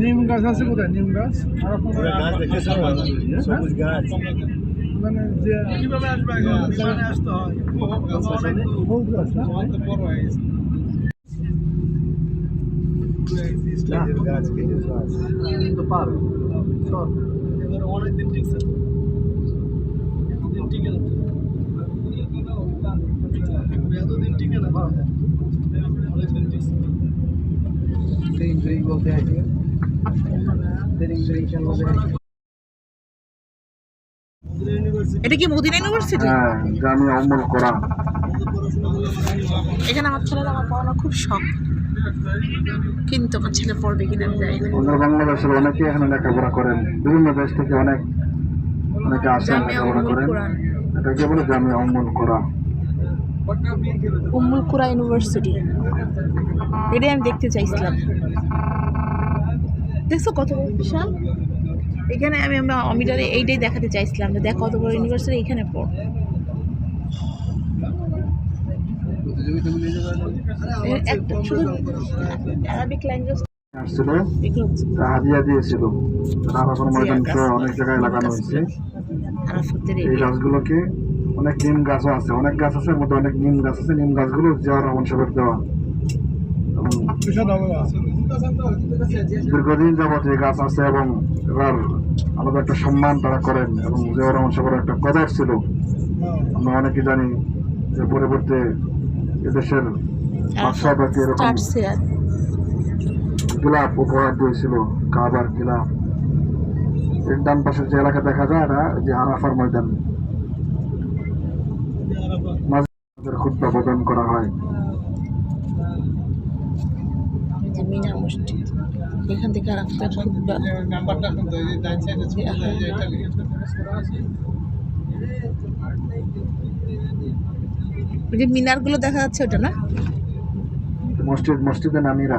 নিম গাছ আছে কোথায়? নিম গাছ আর ওরা গাছ দেখতেছ সবুজ গাছ। মানে যে বহুত গাছ গাছ। খেজুর গাছ তো পার। সব। অনেকদিন টিকছে এতদিন টিকে না। এতদিন বলতে আছে বলতে আছে এটা কি মদিনা ইউনিভার্সিটি? হ্যাঁ জামিয়া উম্মুল করা এখানে আমার ছেলের আমার পড়ানোর খুব শখ। কিন্তু আমার ছেলে পড়বে কিনা আমি জানি না। আমাদের বাংলাদেশের অনেকেই এখানে লেখাপড়া করেন। বিভিন্ন দেশ থেকে অনেক অনেকে আসেন লেখাপড়া করেন। এটাকে বলে জামিয়া উম্মুল কোরআন। উম্মুল কুরা ইউনিভার্সিটি। এটাই আমি দেখতে চাইছিলাম। দেখছ কত বিশাল? এখানে আমি আমরা অমিটারে এইটাই দেখাতে চাইছিলাম যে দেখ কত বড় ইউনিভার্সিটি এখানে পড়। অ্যারাবিক ল্যাঙ্গুয়েজ আসছিল। হাদিয়া দিয়েছিল। ময়দান অনেক জায়গায় লাগানো হয়েছে। এই গাছগুলোকে অনেক নিম গাছও আছে অনেক গাছ আছে মধ্যে অনেক নিম গাছ আছে নিম গাছগুলো জিয়াউর রহমান সাহেবের দেওয়া। দীর্ঘদিন যাবত এই গাছ আছে এবং এবার আলাদা একটা সম্মান তারা করেন এবং জিয়াউর রহমান সাহেবের একটা কদর ছিল। আমরা অনেকে জানি যে পরবর্তী এদেশের বাদশাহ তাকে এরকম গিলাপ উপহার দিয়েছিল কাবার গিলাপ এর ডান পাশের যে এলাকা দেখা যায় এটা যে আরাফার ময়দান। মাঝে খুদ্া প্রদান করা হয়। মিনা মসজিদ। এখান থেকে যে মিনারগুলো দেখা যাচ্ছে ওটা না? মসজিদ মসজিদে নামিরা।